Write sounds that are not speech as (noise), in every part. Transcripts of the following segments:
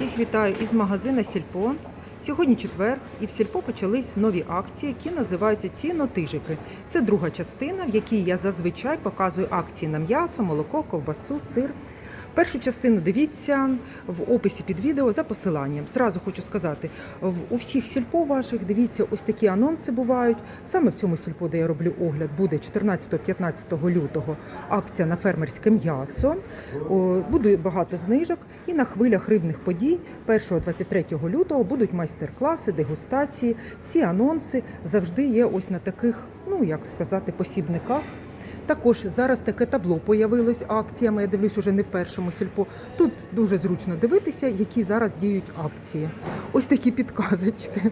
Всіх вітаю із магазина Сільпо. Сьогодні четвер, і в Сільпо почались нові акції, які називаються цінотижики. Це друга частина, в якій я зазвичай показую акції на м'ясо, молоко, ковбасу, сир. Першу частину дивіться в описі під відео за посиланням. Зразу хочу сказати, у всіх сільпо ваших дивіться, ось такі анонси бувають. Саме в цьому сільпо, де я роблю огляд, буде 14-15 лютого акція на фермерське м'ясо. Буде багато знижок. І на хвилях рибних подій 1-23 лютого будуть майстер-класи, дегустації. Всі анонси завжди є ось на таких, ну як сказати, посібниках. Також зараз таке табло появилось акціями. Я дивлюсь уже не в першому сільпо. Тут дуже зручно дивитися, які зараз діють акції. Ось такі підказочки.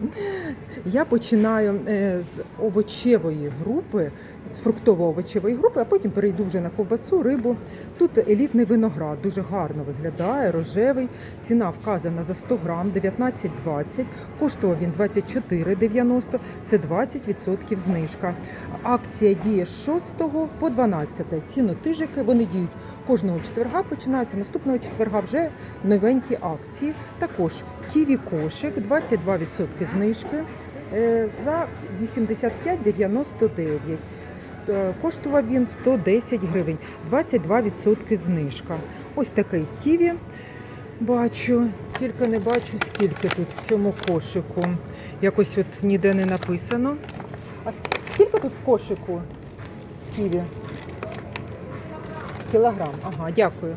Я починаю е, з овочевої групи, з фруктово-овочевої групи, а потім перейду вже на ковбасу, рибу. Тут елітний виноград дуже гарно виглядає, рожевий. Ціна вказана за 100 грам 19,20. Коштував він 24,90. Це 20% знижка. Акція діє з 6 по 12. Цінотижики вони діють кожного четверга. Починаються наступного четверга вже новенькі акції. Також ківі кошик 22% знижки. е, За 85,99. С- е, Коштував він 110 гривень, 22% знижка. Ось такий ківі бачу, тільки не бачу, скільки тут в цьому кошику. Якось от ніде не написано. А скільки тут в кошику ківі? Кілограм. Ага, дякую.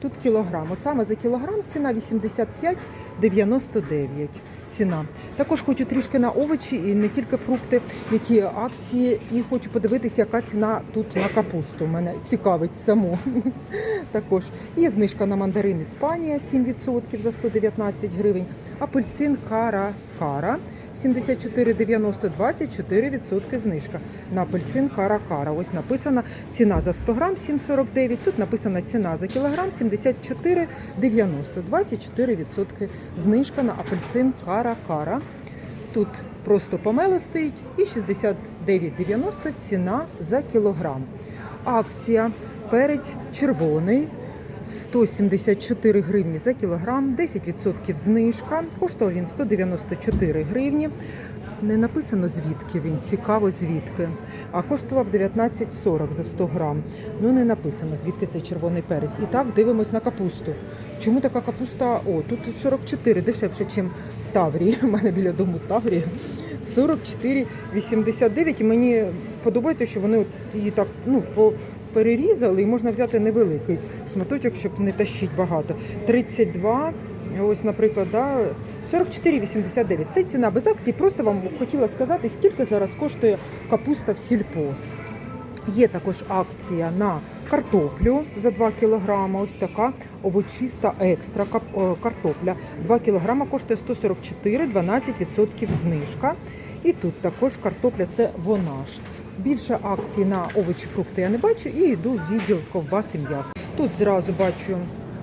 Тут кілограм. От саме за кілограм ціна 85,99 ціна. Також хочу трішки на овочі і не тільки фрукти, які акції, і хочу подивитися, яка ціна тут на капусту. Мене цікавить само. (laughs) Також є знижка на мандарин Іспанія 7% за 119 гривень. Апельсин Кара Кара 74,90 24% знижка. На апельсин Кара Кара. Ось написана ціна за 100 грам 7,49. Тут написана ціна за кілограм 74,90 24% знижка на апельсин Кара Кара. Тут просто помело стоїть і 69,90 ціна за кілограм. Акція перець червоний 174 гривні за кілограм, 10% знижка. Коштував він 194 гривні. Не написано звідки він, цікаво звідки. А коштував 19,40 за 100 грам. Ну не написано, звідки цей червоний перець. І так дивимось на капусту. Чому така капуста? О, тут 44 дешевше, ніж в Таврії. (laughs) У мене біля дому Таврія. 44,89. І мені подобається, що вони її так ну, по- перерізали і можна взяти невеликий шматочок, щоб не тащити багато. 32, ось, наприклад, да, 44,89. Це ціна без акцій. Просто вам хотіла сказати, скільки зараз коштує капуста в сільпо. Є також акція на картоплю за 2 кг. Ось така овочиста екстра картопля. 2 кг коштує 144, 12% знижка. І тут також картопля це вона ж. Більше акцій на овочі, фрукти я не бачу і йду в відділ ковбас і м'яса. Тут зразу бачу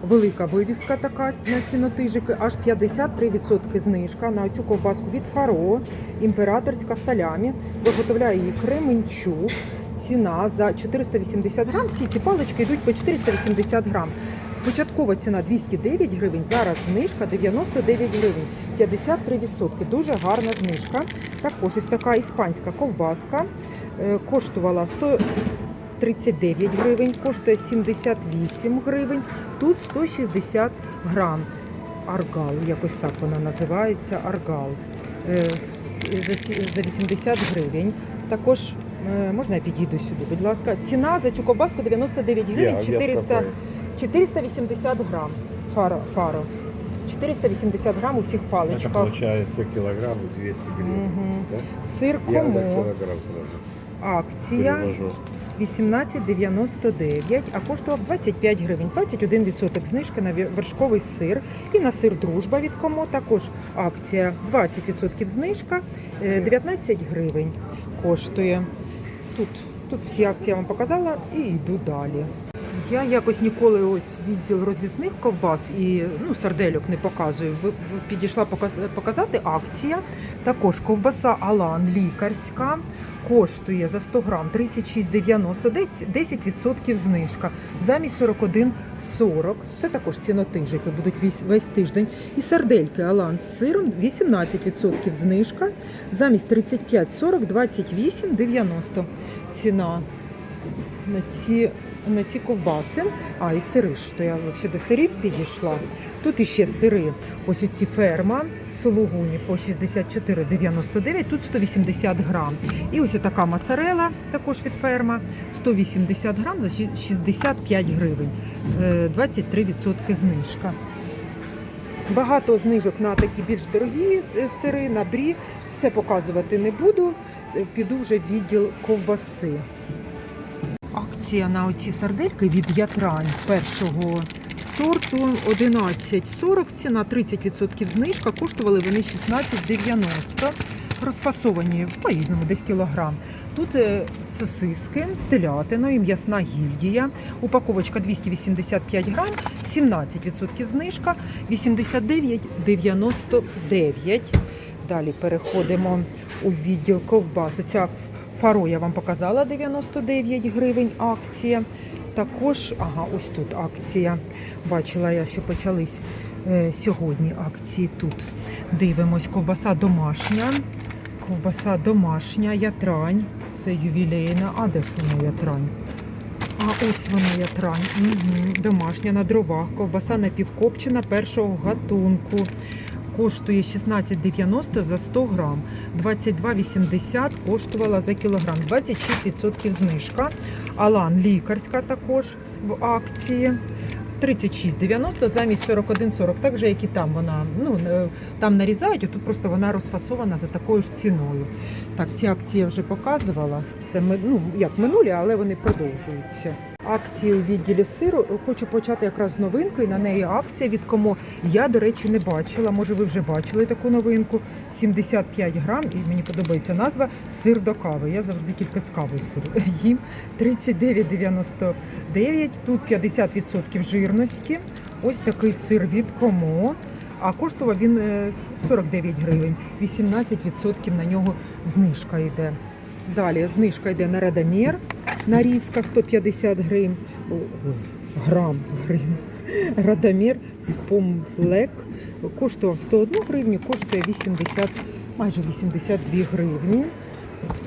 велика вивіска така на цінотижики, аж 53% знижка на цю ковбаску від Фаро, імператорська салямі. Виготовляє її Кременчук. Ціна за 480 грам. Всі ці палички йдуть по 480 грам. Початкова ціна 209 гривень, зараз знижка 99 гривень, 53%. Дуже гарна знижка. Також ось така іспанська ковбаска е, коштувала 139 гривень, коштує 78 гривень, тут 160 грам. Аргал, якось так вона називається, аргал. Е, За 80 гривень. Також е, можна я підійду сюди, будь ласка. Ціна за цю ковбаску 99 гривень, Я- я 400, скажу. 480 грам. Фаро, фаро. 480 грам у всіх Это паличках. получается килограмм 200 гривен. Мгм. Да? Сир Я на комо. килограмм сразу Акція перевожу. 18,99, а коштував 25 гривень. 21% знижка на ві- вершковий сир. І на сир дружба від комо також акція 20% знижка, е, 19 гривень коштує. Тут, тут всі акції я вам показала і йду далі. Я якось ніколи ось відділ розвісних ковбас і ну, сардельок не показую. Підійшла показати акція. Також ковбаса Алан лікарська коштує за 100 грам 36,90, десь 10% знижка. Замість 41,40. Це також цінотижики будуть весь, весь тиждень. І сардельки Алан з сиром 18% знижка. Замість 35,40 28,90 ціна на ці, на ці ковбаси. А, і сири то я взагалі до сирів підійшла. Тут іще сири. Ось оці ферма сологуні по 64,99, тут 180 грам. І ось така моцарела, також від ферма, 180 грам за 65 гривень. Е, 23% знижка. Багато знижок на такі більш дорогі е, сири, на брі. Все показувати не буду. Е, Піду вже в відділ ковбаси. Акція на оці сардельки від Ятрань першого сорту 11,40, ціна 30% знижка, коштували вони 16,90. Розфасовані по-різному, десь кілограм. Тут е, сосиски з телятиною, м'ясна гільдія. Упаковочка 285 грам, 17% знижка, 89,99. Далі переходимо у відділ ковбас. Оця фаро я вам показала 99 гривень акція. Також, ага, ось тут акція. Бачила я, що почались е, сьогодні акції тут. Дивимось, ковбаса домашня. Ковбаса домашня, ятрань. Це ювілейна. А де ж вона ятрань? А ось вона ятрань. Угу. Домашня на дровах. Ковбаса напівкопчена першого гатунку. Коштує 16,90 за 100 грам. 22,80 коштувала за кілограм. 26% знижка. Алан лікарська також в акції. 36,90 замість 41,40. Так же, як і там вона. Ну, е, там нарізають, а тут просто вона розфасована за такою ж ціною. Так, ці акції я вже показувала. Це ну, як минулі, але вони продовжуються. Акції у відділі сиру. Хочу почати якраз з новинкою. На неї акція від кому я, до речі, не бачила. Може, ви вже бачили таку новинку. 75 грам, і мені подобається назва сир до кави. Я завжди тільки з кавою сир (laughs) їм. 39,99. Тут 50% жирності. Ось такий сир від кому. А коштував він е, 49 гривень. 18% на нього знижка йде. Далі знижка йде на Радомір. Нарізка 150 гривень. О, грам гривень. Радомір з помлек коштував 101 гривню, коштує 80, майже 82 гривні.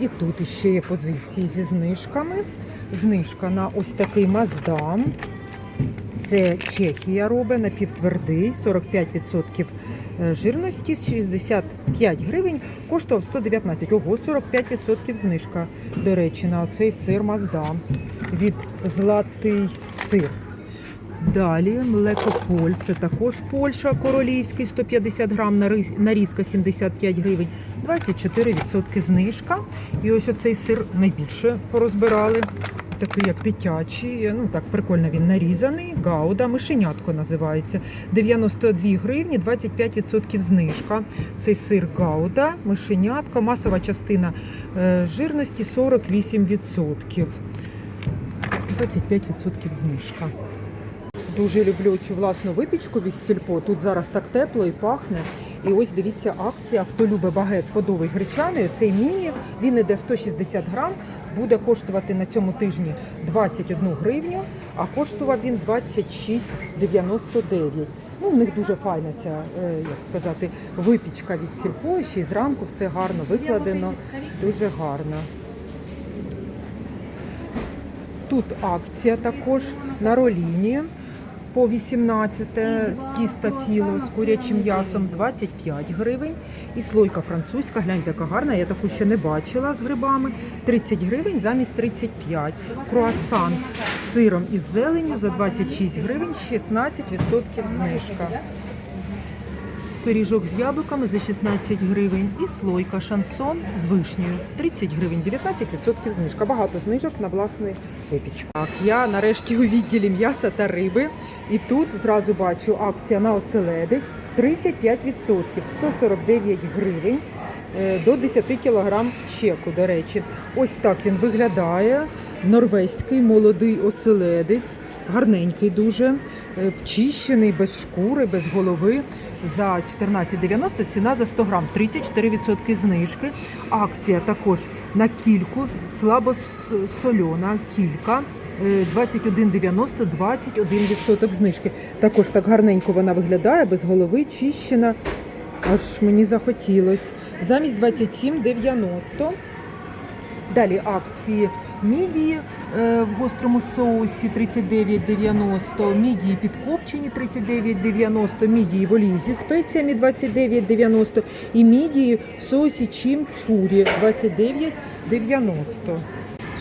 І тут ще є позиції зі знижками. Знижка на ось такий Маздам. Це Чехія робить напівтвердий, 45% е, жирності, 65 гривень, коштував 119. Ого, 45% знижка, до речі, на цей сир Маздам від Златий сир. Далі млекополь, це також Польща, королівський, 150 грам, наріз- нарізка 75 гривень, 24% знижка. І ось оцей сир найбільше порозбирали. Такий як дитячий, ну так прикольно він нарізаний. Гауда, мишенятко називається. 92 гривні, 25% знижка. Цей сир Гауда, мишенятко, масова частина е, жирності 48%. 25% знижка. Дуже люблю цю власну випічку від сільпо. Тут зараз так тепло і пахне. І ось дивіться акція. Хто любить багет подовий гречаний, цей міні, він іде 160 грам, буде коштувати на цьому тижні 21 гривню, а коштував він 26,99. Ну, в них дуже файна ця, е, як сказати, випічка від сільпо. Ще й зранку все гарно викладено, дуже гарно. Тут акція також на роліні по 18 з тіста філо з курячим м'ясом 25 гривень. І слойка французька, гляньте, яка гарна, я таку ще не бачила з грибами. 30 гривень замість 35. Круасан з сиром і зеленню за 26 гривень, 16% знижка. Пиріжок з яблуками за 16 гривень і слойка шансон з вишнею 30 гривень, 19% знижка. Багато знижок на власний випічку. Так, я нарешті у відділі м'яса та риби. І тут зразу бачу акція на оселедець 35%, 149 гривень. е, До 10 кг чеку, до речі. Ось так він виглядає. Норвезький молодий оселедець. Гарненький дуже, е, чищений, без шкури, без голови. За 14,90 ціна за 100 грам, 34% знижки. Акція також на кільку, слабосольона кілька. е, 21,90, 21% знижки. Також так гарненько вона виглядає, без голови, чищена. Аж мені захотілось. Замість 27,90. Далі акції мідії е, в гострому соусі 39,90, мідії підкопчені 39,90, мідії в олії зі спеціями 29,90 і мідії в соусі чимчурі 29,90.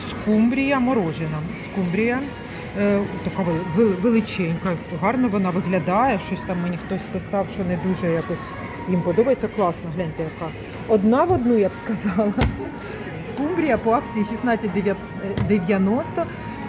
Скумбрія морожена. Скумбрія е, така вели- вели- величенька, гарно вона виглядає. Щось там мені хтось писав, що не дуже якось їм подобається. Класно, гляньте, яка. Одна в одну, я б сказала. Скумбрія по акції 16,90.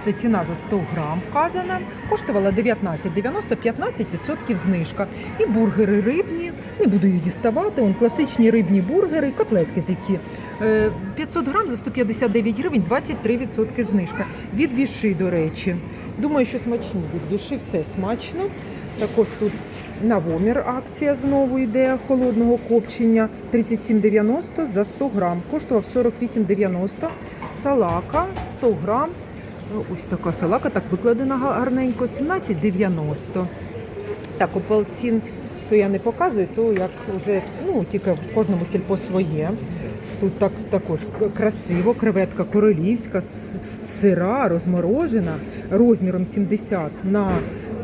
Це ціна за 100 грам вказана. Коштувала 19,90, 15% знижка. І бургери рибні. Не буду їх діставати. Он класичні рибні бургери, котлетки такі. Е, 500 грам за 159 гривень, 23% знижка. Від віши, до речі. Думаю, що смачні від віши, все смачно. Також тут Навомір акція знову йде холодного копчення 37,90 за 100 грам. Коштував 48,90. Салака 100 грам. Ось така салака, так викладена гарненько, 17,90. Так, ополцін, то я не показую, то як вже ну, тільки в кожному сільпо своє. Тут так, також красиво, креветка королівська, сира, розморожена, розміром 70 на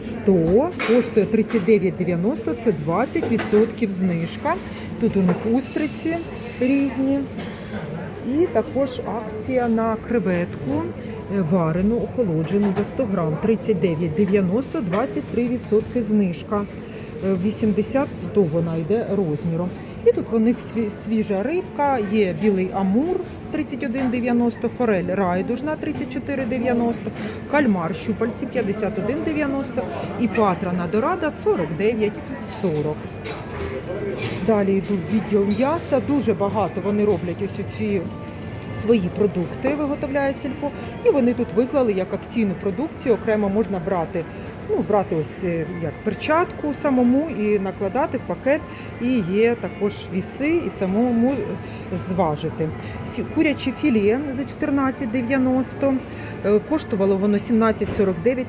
100, коштує 39,90, це 20% знижка. Тут у них устриці різні. І також акція на креветку е, варену, охолоджену за 100 грам. 39,90, 23% знижка. Е, 80-100 вона йде розміром. І тут в них свіжа рибка, є білий амур 31,90, форель райдужна 34,90, кальмар щупальці 51,90 і патрана дорада 49,40. Далі йду в відділ м'яса. Дуже багато вони роблять ось ці свої продукти, виготовляє сільпо. І вони тут виклали як акційну продукцію. Окремо можна брати, ну, брати ось е, як перчатку самому і накладати в пакет. І є також віси, і самому зважити. Фі- Куряче філе за 14,90. Е, Коштувало воно 17,49,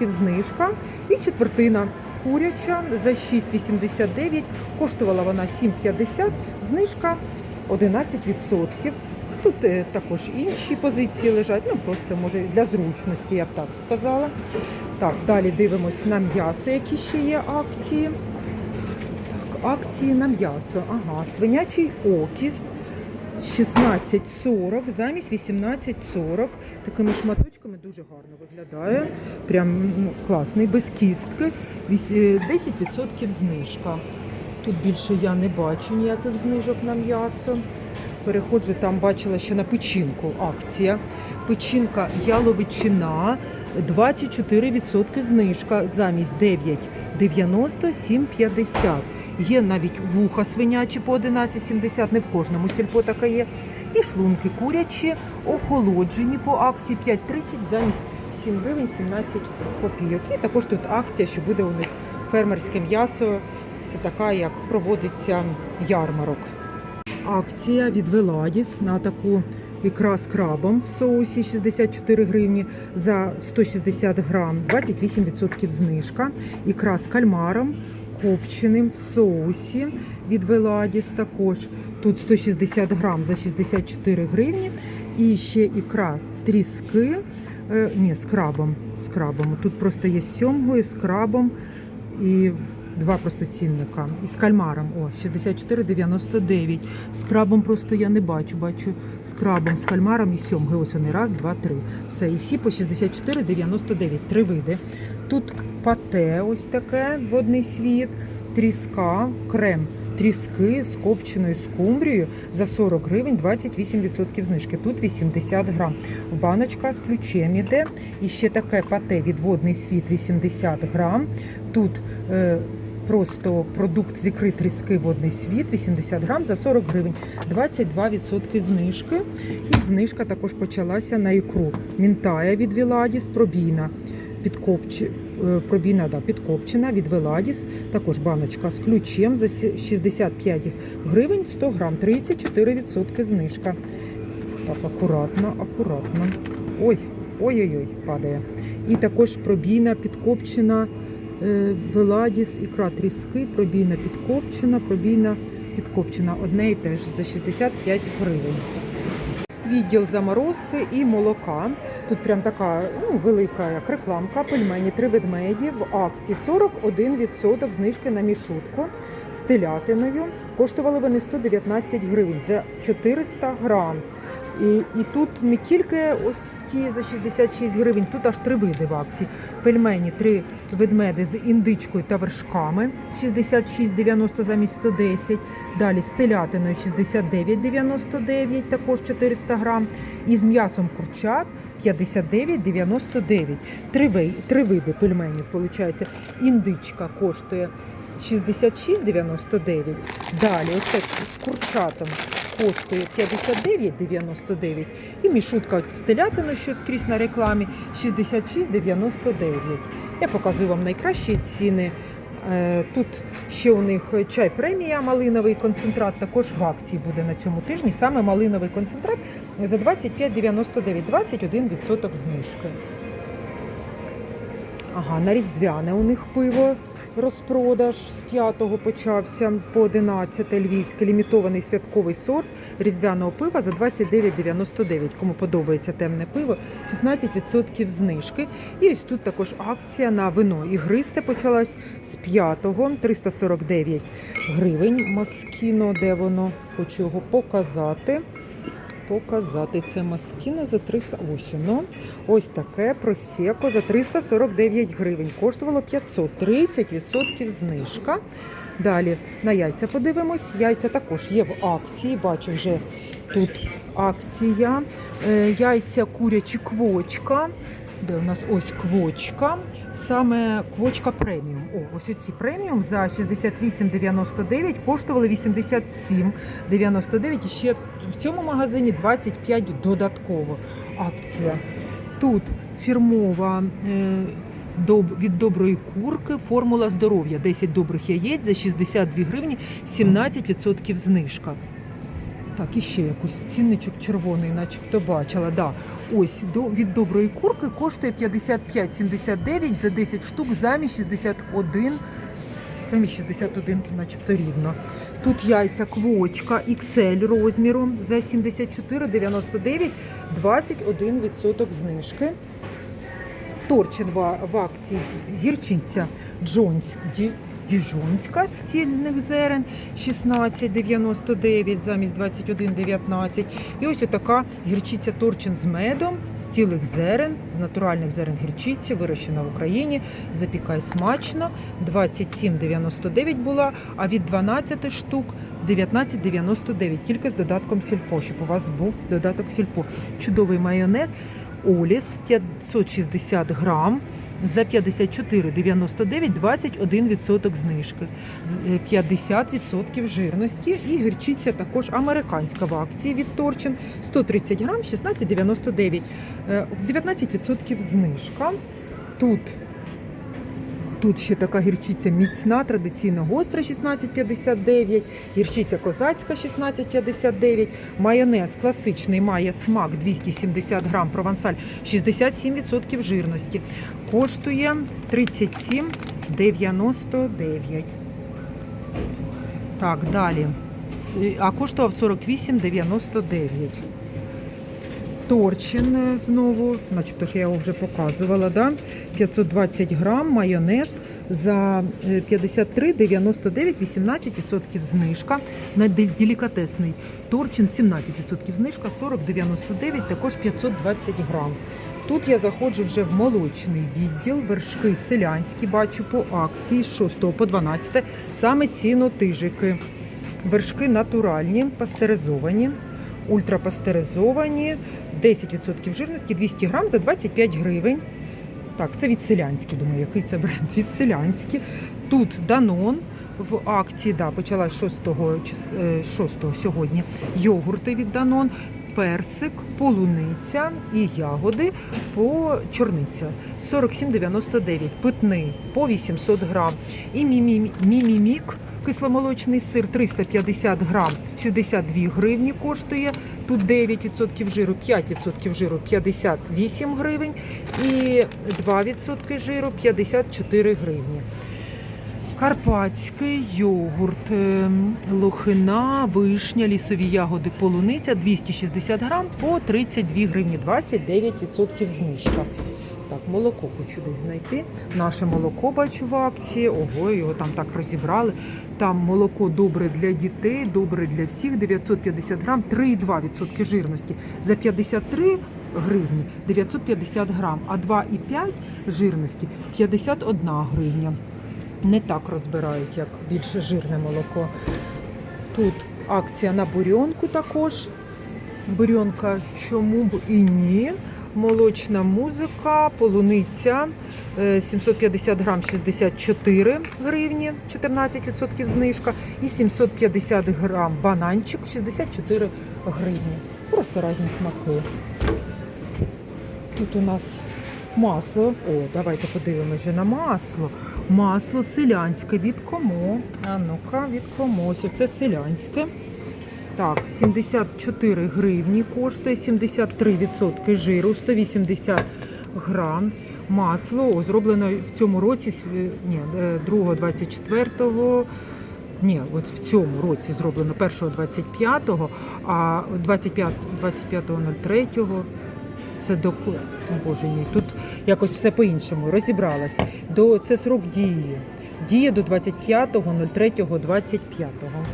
14% знижка. І четвертина куряча за 6,89. Коштувала вона 7,50, знижка 11%. Тут е, також інші позиції лежать, ну просто може для зручності, я б так сказала. Так, далі дивимось на м'ясо, які ще є акції. Так, акції на м'ясо. Ага, свинячий окіст 16,40 замість 18,40. Такими шматочками дуже гарно виглядає. Прям ну, класний, без кістки. Е, 10% знижка. Тут більше я не бачу ніяких знижок на м'ясо. Переходжу, там бачила ще на печінку акція. Печінка яловичина 24% знижка замість 9,90 7,50. Є навіть вуха свинячі по 11,70, не в кожному сільпо така є. І шлунки курячі, охолоджені по акції 5,30 замість 7 гривень 17 копійок. І також тут акція, що буде у них фермерське м'ясо. Це така, як проводиться ярмарок. Акція від Веладіс на таку ікра з крабом в соусі 64 гривні за 160 грам, 28% знижка. Ікра з кальмаром копченим в соусі від Веладіс також. Тут 160 грам за 64 гривні. І ще ікра тріски. Е, ні, з крабом. З крабом. Тут просто є з сьомгою, з крабом і два просто цінника. І з кальмаром. О, 64,99. З крабом просто я не бачу. Бачу з крабом, з кальмаром і з сьомгою. Ось вони. Раз, два, три. Все. І всі по 64,99. Три види. Тут пате ось таке водний світ, тріска, крем. Тріски з копченою скумбрією за 40 гривень 28% знижки. Тут 80 грам. Баночка з ключем іде. І ще таке пате від водний світ 80 грам. Тут е, просто продукт з ікри водний світ 80 грам за 40 гривень. 22% знижки. І знижка також почалася на ікру. Мінтая від Віладіс, пробійна. підкопч... е, пробійна да, підкопчена від Веладіс. Також баночка з ключем за 65 гривень 100 грам, 34% знижка. Так, акуратно, акуратно. Ой, ой-ой-ой, падає. І також пробійна підкопчена Веладіс, ікра тріски, пробійна підкопчена, пробійна підкопчена. Одне і те ж за 65 гривень. Відділ заморозки і молока. Тут прям така ну, велика як рекламка. Пельмені три ведмеді в акції 41% знижки на мішутку з телятиною. Коштували вони 119 гривень за 400 грам. І, і тут не тільки ось ці за 66 гривень, тут аж три види в акції. Пельмені, три ведмеди з індичкою та вершками 66,90 замість 110. Далі з телятиною 69,99, також 400 грам. І з м'ясом курчат 59,99. Три, три види пельменів, виходить. Індичка коштує 66,99. Далі оце з курчатом коштує 59,99. І мішутка з телятиною, що скрізь на рекламі, 66,99. Я показую вам найкращі ціни. Е, Тут ще у них чай премія, малиновий концентрат, також в акції буде на цьому тижні. Саме малиновий концентрат за 25,99, 21% знижки. Ага, на різдвяне у них пиво розпродаж з 5-го почався по 11 львівське лімітований святковий сорт різдвяного пива за 29,99. Кому подобається темне пиво, 16% знижки. І ось тут також акція на вино ігристе почалась з 5-го, 349 гривень. Маскіно, де воно? Хочу його показати показати. Це маскіна за 300. Ось воно. Ось таке просеко за 349 гривень. Коштувало 500. 30% знижка. Далі на яйця подивимось. Яйця також є в акції. Бачу вже тут акція. Е, Яйця курячі квочка. Де у нас ось квочка, саме квочка преміум. О, ось оці преміум за 68,99 коштували 87,99. І ще в цьому магазині 25 додатково акція. Тут фірмова е, від доброї курки формула здоров'я. 10 добрих яєць за 62 гривні, 17% знижка. Так, і ще якийсь цінничок червоний, начебто бачила. Да. Ось до, від доброї курки коштує 55,79 за 10 штук замість 61. Замість 61, начебто рівно. Тут яйця квочка XL розміру за 74,99, 21% знижки. Торчин в, акції гірчиця Джонс, діжонська з цільних зерен 16,99 замість 21,19. І ось отака гірчиця Торчин з медом з цілих зерен, з натуральних зерен гірчиці, вирощена в Україні. Запікай смачно. 27,99 була, а від 12 штук 19,99, тільки з додатком сільпо, щоб у вас був додаток сільпо. Чудовий майонез. Оліс 560 грам за 54,99 21% знижки. З- е, 50% жирності і гірчиця також американська в акції від Торчин 130 грам 16,99. Е, 19% знижка. Тут Тут ще така гірчиця міцна, традиційно гостра 16,59, гірчиця козацька 16,59, майонез класичний має смак 270 грам, провансаль 67% жирності. Коштує 37,99. Так, далі. А коштував 48,99. Торчин е, знову, начебто ж я його вже показувала, да? 520 грам, майонез за е, 53,99, 18% знижка. На делікатесний торчин 17% знижка, 40,99, також 520 грам. Тут я заходжу вже в молочний відділ, вершки селянські, бачу по акції з 6 по 12, саме цінотижики. Вершки натуральні, пастеризовані, ультрапастеризовані, 10% жирності, 200 грам за 25 гривень. Так, це від селянські, думаю, який це бренд від селянські. Тут Данон в акції, да, почалась 6, чис- е, 6 сьогодні. Йогурти від Данон. персик, полуниця і ягоди по чорниця 47,99, питний по 800 грам. І мімі- мімімік, кисломолочний сир 350 грам, 62 гривні коштує. Тут 9% жиру, 5% жиру 58 гривень і 2% жиру 54 гривні. Карпатський йогурт, ем, лохина, вишня, лісові ягоди, полуниця 260 грам по 32 гривні, 29% знижка. Молоко хочу десь знайти. Наше молоко бачу в акції. Ого, його там так розібрали. Там молоко добре для дітей, добре для всіх. 950 грам, 3,2% жирності. За 53 гривні 950 грам, а 2,5 жирності 51 гривня не так розбирають, як більше жирне молоко. Тут акція на бурьонку також. Бурьонка чому б і ні. Молочна музика, полуниця е, 750 грам 64 гривні, 14% знижка. І 750 грам бананчик 64 гривні. Просто різні смаки. Тут у нас масло. О, давайте подивимося на масло. Масло селянське від кому? А ну-ка, від комусь. Це селянське. Так, 74 гривні коштує, 73% жиру, 180 грам. Масло зроблено в цьому році, сві- ні, е, 2 24 ні, от в цьому році зроблено 1 25 а 25 25.03 це до Боже мій, тут якось все по-іншому розібралася. До це срок дії. Діє до 25.03.25.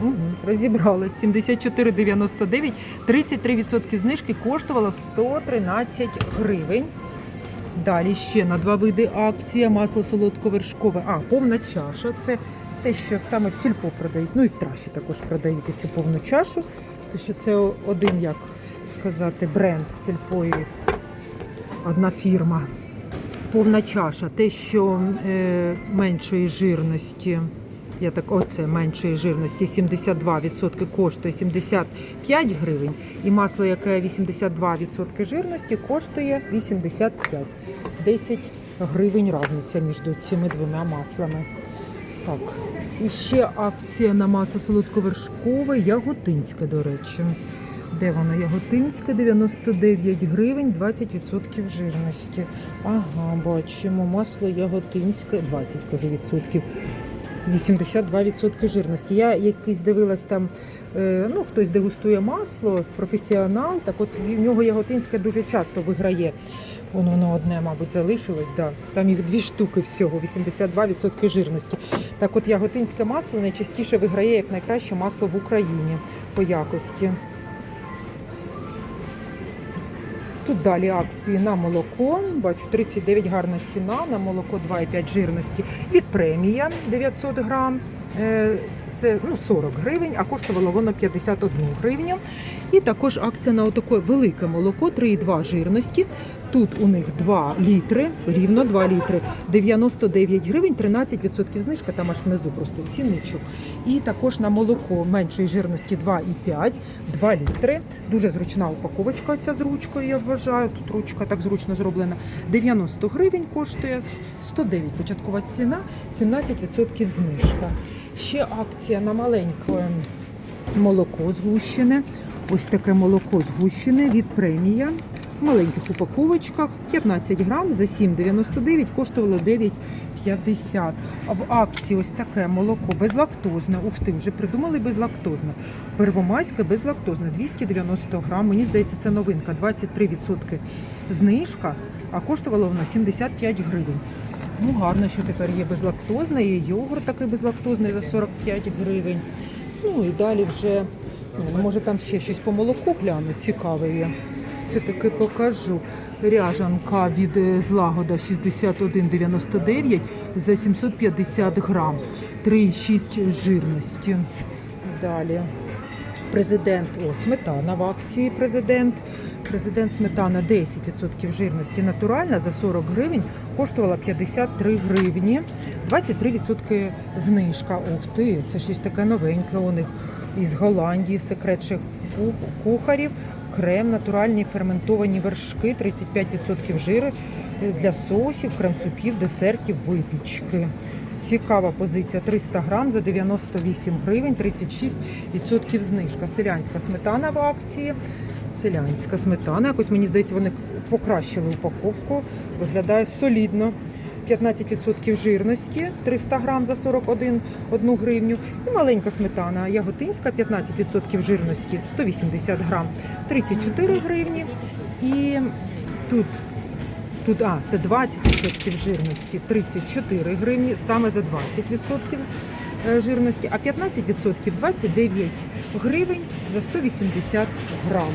Угу, розібралась. 74,99, 33% знижки коштувала 113 гривень. Далі ще на два види акція масло солодковершкове. А, повна чаша. Це те, що саме в сільпо продають. Ну і в траші також продають цю повну чашу. Тому що це один, як сказати, бренд сільпо і одна фірма. Повна чаша, те, що е, меншої жирності, я так, оце меншої жирності 72% коштує 75 гривень, і масло, яке 82% жирності, коштує 85. 10 гривень різниця між цими двома маслами. Так, і ще акція на масло солодковершкове, яготинське, до речі. Де воно? Яготинське, 99 гривень, 20% жирності. Ага, бачимо, масло яготинське, 20 кажу, відсотків. 82% жирності. Я якийсь дивилась там, е, ну хтось дегустує масло, професіонал, так от в нього яготинське дуже часто виграє. Воно воно одне, мабуть, залишилось, да. Там їх дві штуки всього, 82% жирності. Так от яготинське масло найчастіше виграє як найкраще масло в Україні по якості. Тут далі акції на молоко. Бачу, 39 гарна ціна на молоко 2,5 жирності. Від премія 900 грам. Е, Це ну, 40 гривень, а коштувало воно 51 гривню. І також акція на отаке велике молоко 3,2 жирності. Тут у них 2 літри, рівно 2 літри, 99 гривень, 13% знижка, там аж внизу просто цінничок. І також на молоко меншої жирності 2,5, 2 літри. Дуже зручна упаковочка ця з ручкою, я вважаю. Тут ручка так зручно зроблена. 90 гривень коштує, 109 початкова ціна, 17% знижка. Ще акція на маленьке молоко згущене. Ось таке молоко згущене від премія. В маленьких упаковочках 15 грам за 7,99 коштувало 9,50. А в акції ось таке молоко безлактозне. Ух ти, вже придумали безлактозне. Первомайське безлактозне 290 грам. Мені здається, це новинка. 23% знижка, а коштувало воно 75 гривень. Ну, гарно, що тепер є безлактозне, і йогурт такий безлактозний за 45 гривень. Ну і далі вже, ну, може там ще щось по молоку гляну, цікаве є. Все-таки покажу. Ряжанка від е, злагода 61,99 за 750 грам. 3,6 жирності. Далі. Президент, о, сметана в акції президент. Президент сметана 10% жирності натуральна за 40 гривень коштувала 53 гривні. 23% знижка. Ух ти, це щось таке новеньке у них із Голландії, секрет шеф кухарів. Крем, натуральні ферментовані вершки, 35% жиру е, для соусів, крем-супів, десертів, випічки. Цікава позиція 300 грам за 98 гривень, 36% знижка. Селянська сметана в акції. Селянська сметана. Якось мені здається, вони покращили упаковку. Виглядає солідно. 15% жирності 300 грам за 41 1 гривню. І маленька сметана яготинська 15% жирності 180 грам 34 гривні. І тут Тут, а, це 20% жирності, 34 гривні, саме за 20% е, жирності, а 15% 29 гривень за 180 грам.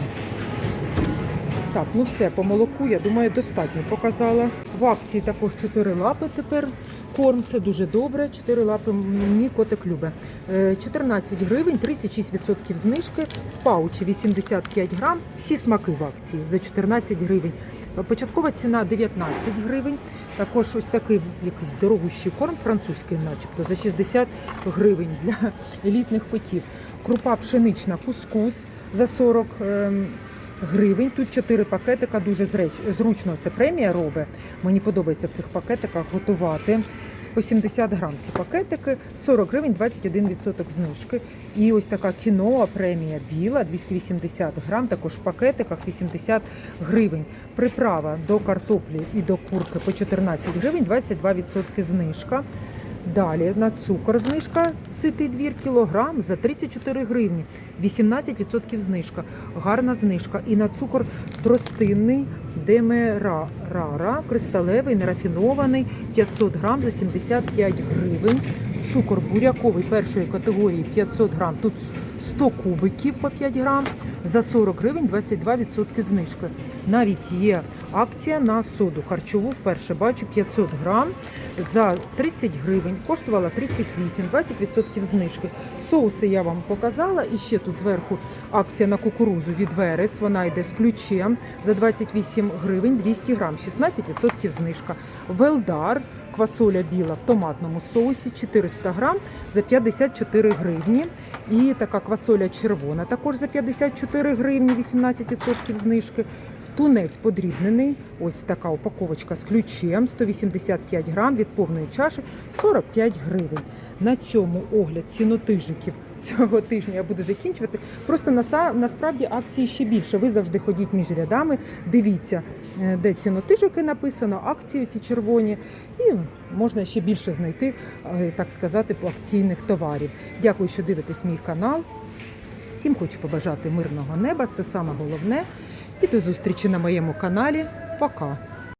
Так, ну все, по молоку, я думаю, достатньо показала. В акції також 4 лапи тепер. Корм це дуже добре. 4 лапи мій котик любить. Е, 14 гривень, 36% знижки. В паучі 85 грам. Всі смаки в акції за 14 гривень. Початкова ціна 19 гривень. Також ось такий якийсь дорогущий корм, французький, начебто, за 60 гривень для елітних котів. Крупа пшенична, кускус за 40 ем, гривень. Тут 4 пакетика, дуже зручно це премія робить. Мені подобається в цих пакетиках готувати. По 70 грам ці пакетики, 40 гривень, 21% знижки. І ось така кіноа премія біла, 280 грам, також в пакетиках 80 гривень. Приправа до картоплі і до курки по 14 гривень, 22% знижка. Далі на цукор знижка ситий двір кілограм за 34 гривні, 18% знижка. Гарна знижка. І на цукор тростинний демерара, кристалевий, нерафінований, 500 грам за 75 гривень. Цукор буряковий першої категорії 500 грам. Тут 100 кубиків по 5 грам. За 40 гривень 22% знижки. Навіть є акція на соду харчову. Вперше бачу 500 грам за 30 гривень. Коштувала 38, 20% знижки. Соуси я вам показала. І ще тут зверху акція на кукурузу від Верес. Вона йде з ключем за 28 гривень 200 грам, 16% знижка. Велдар. Квасоля біла в томатному соусі 400 грам за 54 гривні. І така квасоля червона також за 54 гривні, 18% знижки. Тунець подрібнений, ось така упаковочка з ключем, 185 грам від повної чаші, 45 гривень. На цьому огляд цінотижиків цього тижня я буду закінчувати. Просто насправді акції ще більше. Ви завжди ходіть між рядами, дивіться, е, де цінотижики написано, акції ці червоні, і можна ще більше знайти, е, так сказати, по акційних товарів. Дякую, що дивитесь мій канал. Всім хочу побажати мирного неба, це саме головне. І до зустрічі на моєму каналі. Пока!